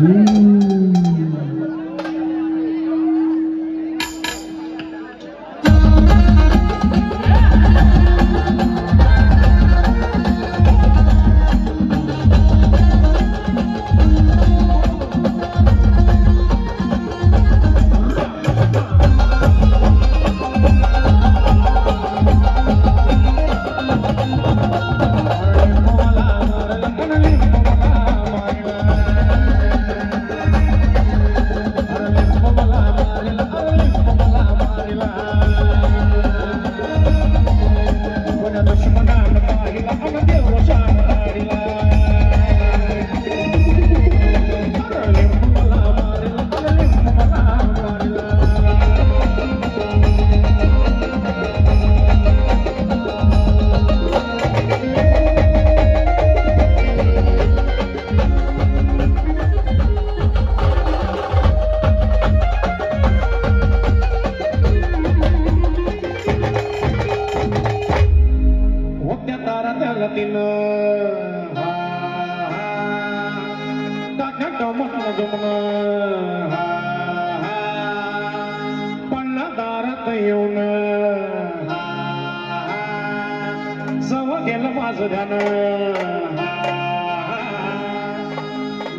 होत्या पडला दारात येऊन. सव गेलं माझं ध्यान.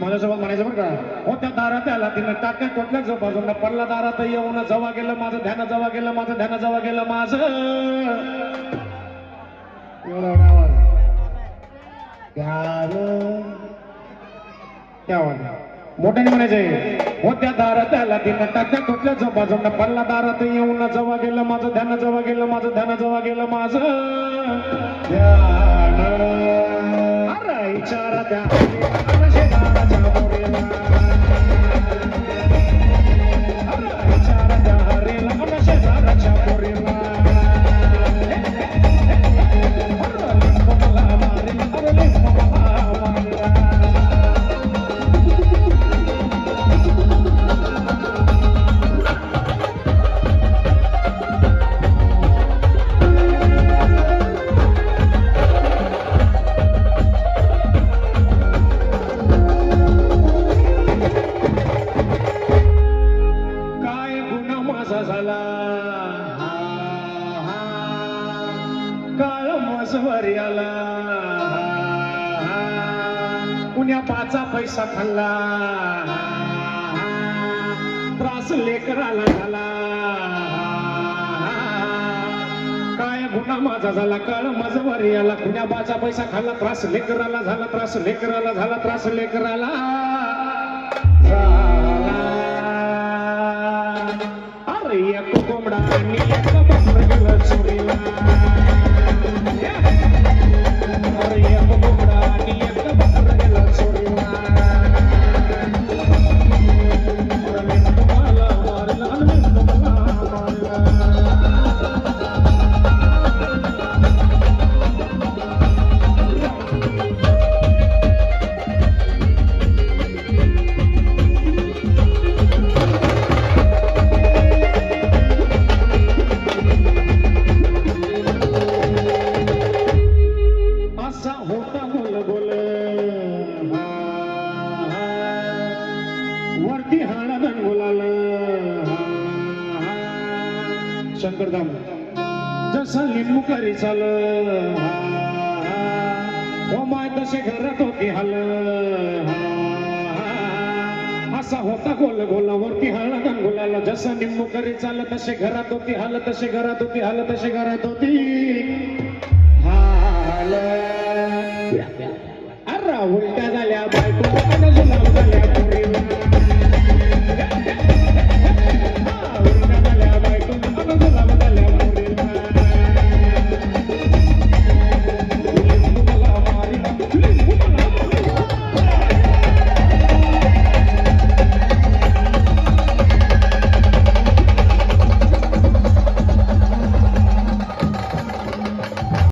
माझ्यासोबत म्हणायचं बरं का हो त्या दारात आला तिनं टाक्या टोटल्या जो बाजून पडला दारात येऊन जवा गेलं माझं ध्यान जवा गेलं माझं ध्यान जवा गेलं माझं. एवढा आवाज. त्या आवाज मोठ्याने म्हणायचे होत्या दारात त्याला तिनं त्या तुटल्या झोपा बाजूला पडला दारात येऊन जवा गेलं माझं ध्यान जवा गेलं माझं ध्यान जवा गेलं माझं. ध्यान. अरे विचारा त्या पुण्या मजवरी पाचा पैसा खाल्ला. त्रास लेकराला झाला. काय गुन्हा माझा झाला काळ मजवरी आला पुण्या पाचा पैसा खाल्ला त्रास लेकराला झाला त्रास लेकराला झाला त्रास लेकराला. झाला. अरे एक कोंबडा आणि एक वरती हाणा बोलाल शंकरधाम. जसं लिंबू करी चाल. हो माय तसे घरात होती हाल. असा होता गोल गोला वरती हाणा गुलाल जसं निंबू करी चाल तसे घरात होती हाल तसे घरात होती हाल तसे घरात होती हाल. अरे उलट्या झाल्या बायको झाल्या